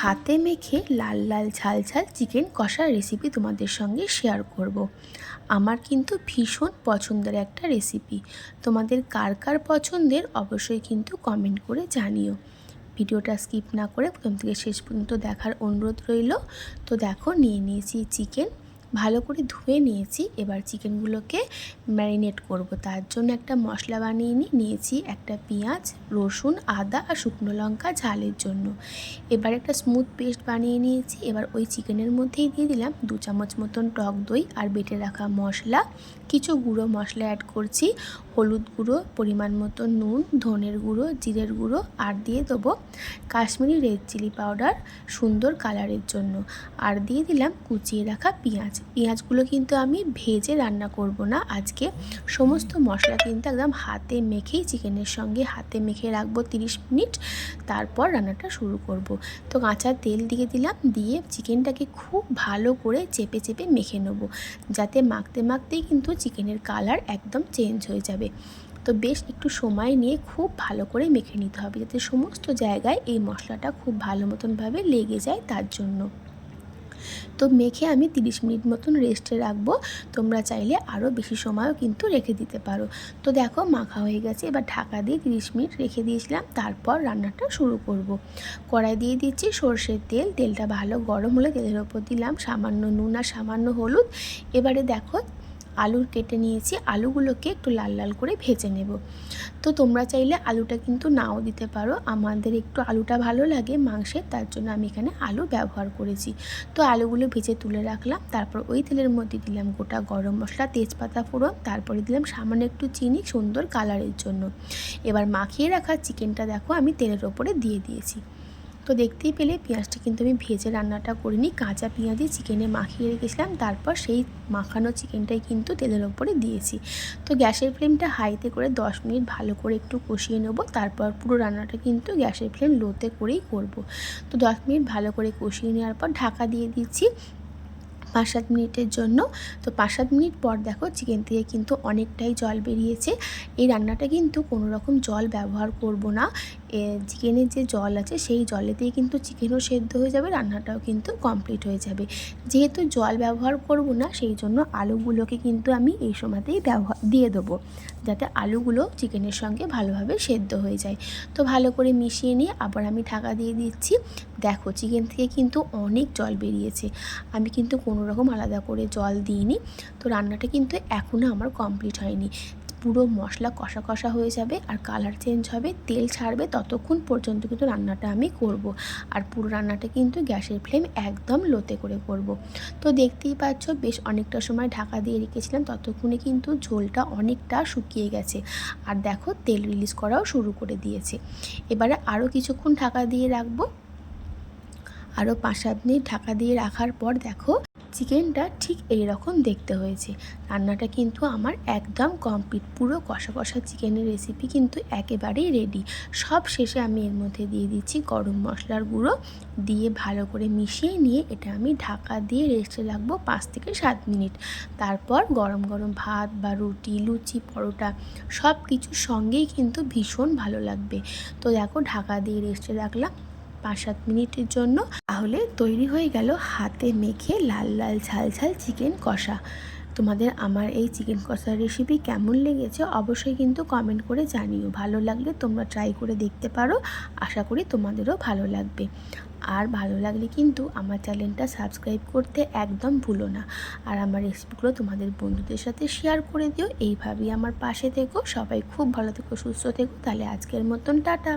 হাতে মেখে লাল লাল ঝাল ঝাল চিকেন কষার রেসিপি তোমাদের সঙ্গে শেয়ার করব। আমার কিন্তু ভীষণ পছন্দের একটা রেসিপি তোমাদের কার কার পছন্দের অবশ্যই কিন্তু কমেন্ট করে জানিও। ভিডিওটা স্কিপ না করে প্রথম থেকে শেষ পর্যন্ত দেখার অনুরোধ রইল। তো দেখো, নিয়ে নিয়েছি চিকেন ভালো করে ধুয়ে নিয়েছি। এবার চিকেনগুলোকে ম্যারিনেট করব। তার জন্য একটা মশলা বানিয়ে নিয়ে নিয়েছি একটা পেঁয়াজ, রসুন, আদা আর শুকনো লঙ্কা ঝালের জন্য। এবার একটা স্মুথ পেস্ট বানিয়ে নিয়েছি। এবার ওই চিকেনের মধ্যেই দিয়ে দিলাম দু চামচ মতন টক দই আর বেটে রাখা মশলা। কিছু গুঁড়ো মশলা অ্যাড করছি। হলুদ গুঁড়ো, পরিমাণ মতো নুন, ধনের গুঁড়ো, জিরের গুঁড়ো আর দিয়ে দেবো কাশ্মীরি রেড চিলি পাউডার সুন্দর কালারের জন্য। আর দিয়ে দিলাম কুচিয়ে রাখা পেঁয়াজ। পেঁয়াজগুলো কিন্তু আমি ভেজে রান্না করব না। আজকে সমস্ত মশলা কিন্তু একদম হাতে মেখেই চিকেনের সঙ্গে হাতে মেখে রাখব 30 মিনিট। তারপর রান্নাটা শুরু করব। তো কাঁচা তেল দিয়ে দিলাম, দিয়ে চিকেনটাকে খুব ভালো করে চেপে চেপে মেখে নেব। যাতে মাখতে মাখতেই কিন্তু চিকেনের কালার একদম চেঞ্জ হয়ে যাবে। তো বেশ একটু সময় নিয়ে খুব ভালো করে মেখে নিতে হবে, যাতে সমস্ত জায়গায় এই মশলাটা খুব ভালো মতনভাবে লেগে যায় তার জন্য। তো মেখে আমি 30 মিনিট মতন রেস্টে রাখব। তোমরা চাইলে আরও বেশি সময়ও কিন্তু রেখে দিতে পারো। তো দেখো মাখা হয়ে গেছে, এবার ঢাকা দিয়ে 30 মিনিট রেখে দিয়েছিলাম, তারপর রান্নাটা শুরু করব। কড়াই দিয়ে দিচ্ছি সর্ষের তেল, তেলটা ভালো গরম হলে তেলের ওপর দিলাম সামান্য নুন আর সামান্য হলুদ। এবারে দেখো আলুর কেটে নিয়েছি, আলুগুলোকে একটু লাল লাল করে ভেজে নেব। তো তোমরা চাইলে আলুটা কিন্তু নাও দিতে পারো, আমাদের একটু আলুটা ভালো লাগে মাংসের তার জন্য আমি এখানে আলু ব্যবহার করেছি। তো আলুগুলো ভেজে তুলে রাখলাম, তারপর ওই তেলের মধ্যে দিলাম গোটা গরম মশলা, তেজপাতা ফোড়ন, তারপরে দিলাম সামান্য একটু চিনি, সুন্দর কালারের জন্য। এবার মাখিয়ে রাখা চিকেনটা দেখো আমি তেলের ওপরে দিয়ে দিয়েছি। তো দেখতেই পেলে পেঁয়াজটা কিন্তু আমি ভেজে রান্নাটা করিনি, কাঁচা পেঁয়াজই চিকেনে মাখিয়ে রেখেছিলাম, তারপর সেই মাখানো চিকেনটাই কিন্তু তেলের ওপরে দিয়েছি। তো গ্যাসের ফ্লেমটা হাইতে করে 10 মিনিট ভালো করে একটু কষিয়ে নেব, তারপর পুরো রান্নাটা কিন্তু গ্যাসের ফ্লেম লোতে করেই করব। তো 10 মিনিট ভালো করে কষিয়ে নেওয়ার পর ঢাকা দিয়ে দিচ্ছি পাঁচ সাত মিনিটের জন্য। তো পাঁচ সাত মিনিট পর দেখো চিকেন থেকে কিন্তু অনেকটাই জল বেরিয়েছে। এই রান্নাটা কিন্তু কোনো রকম জল ব্যবহার করব না। চিকেনের যে জল আছে, সেই জলেতেই কিন্তু চিকেনও সেদ্ধ হয়ে যাবে, রান্নাটাও কিন্তু কমপ্লিট হয়ে যাবে। যেহেতু জল ব্যবহার করব না, সেই জন্য আলুগুলোকে কিন্তু আমি এই সময়তেই ব্যবহার দিয়ে দেবো। যাতে আলুগুলো চিকেনের সঙ্গে ভালোভাবে সেদ্ধ হয়ে যায়। তো ভালো করে মিশিয়ে নিয়ে আবার আমি ঢাকা দিয়ে দিচ্ছি। দেখো চিকেন থেকে কিন্তু অনেক জল বেরিয়েছে। আমি কিন্তু কোনো রকম আলাদা করে জল দিইনি। তো রান্নাটা কিন্তু এখনও আমার কমপ্লিট হয়নি। পুরো মশলা কষা কষা হয়ে যাবে আর কালার চেঞ্জ হবে, তেল ছাড়বে, ততক্ষণ পর্যন্ত কিন্তু রান্নাটা আমি করব। আর পুরো রান্নাটা কিন্তু গ্যাসের ফ্লেম একদম লোতে করে করব। তো দেখতেই পাচ্ছ বেশ অনেকটা সময় ঢাকা দিয়ে রেখেছিলাম, ততক্ষণে কিন্তু ঝোলটা অনেকটা শুকিয়ে গেছে। আর দেখো তেল রিলিজ করাও শুরু করে দিয়েছে। এবারে আরও কিছুক্ষণ ঢাকা দিয়ে রাখব। আরও পাঁচ সাত মিনিট ঢাকা দিয়ে রাখার পর দেখো চিকেনটা ঠিক এই রকম দেখতে হয়েছে। রান্নাটা কিন্তু আমার একদম কমপ্লিট পুরো কষা কষা চিকেনের রেসিপি কিন্তু একেবারেই রেডি সব শেষে আমি এর মধ্যে দিয়ে দিচ্ছি গরম মশলার গুঁড়ো, দিয়ে ভালো করে মিশিয়ে নিয়ে এটা আমি ঢাকা দিয়ে রেস্টে রাখব পাঁচ থেকে সাত মিনিট। তারপর গরম গরম ভাত বা রুটি, লুচি, পরোটা সব কিছুর সঙ্গেই কিন্তু ভীষণ ভালো লাগবে। তো দেখো ঢাকা দিয়ে রেস্টে রাখলাম। পাঁচ সাত মিনিটের জন্য। তাহলে তৈরি হয়ে গেল হাতে মেখে লাল লাল, ঝাল ঝাল চিকেন কষা। তোমাদের আমার এই চিকেন কষার রেসিপি কেমন লেগেছে অবশ্যই কিন্তু কমেন্ট করে জানিও। ভালো লাগলে তোমরা ট্রাই করে দেখতে পারো। আশা করি তোমাদেরও ভালো লাগবে। আর ভালো লাগলে কিন্তু আমার চ্যানেলটা সাবস্ক্রাইব করতে একদম ভুলো না। আর আমার রেসিপিগুলো তোমাদের বন্ধুদের সাথে শেয়ার করে দিও। এইভাবেই আমার পাশে থেকো। সবাই খুব ভালো থেকো, সুস্থ থেকো। তাহলে আজকের মতন টাটা।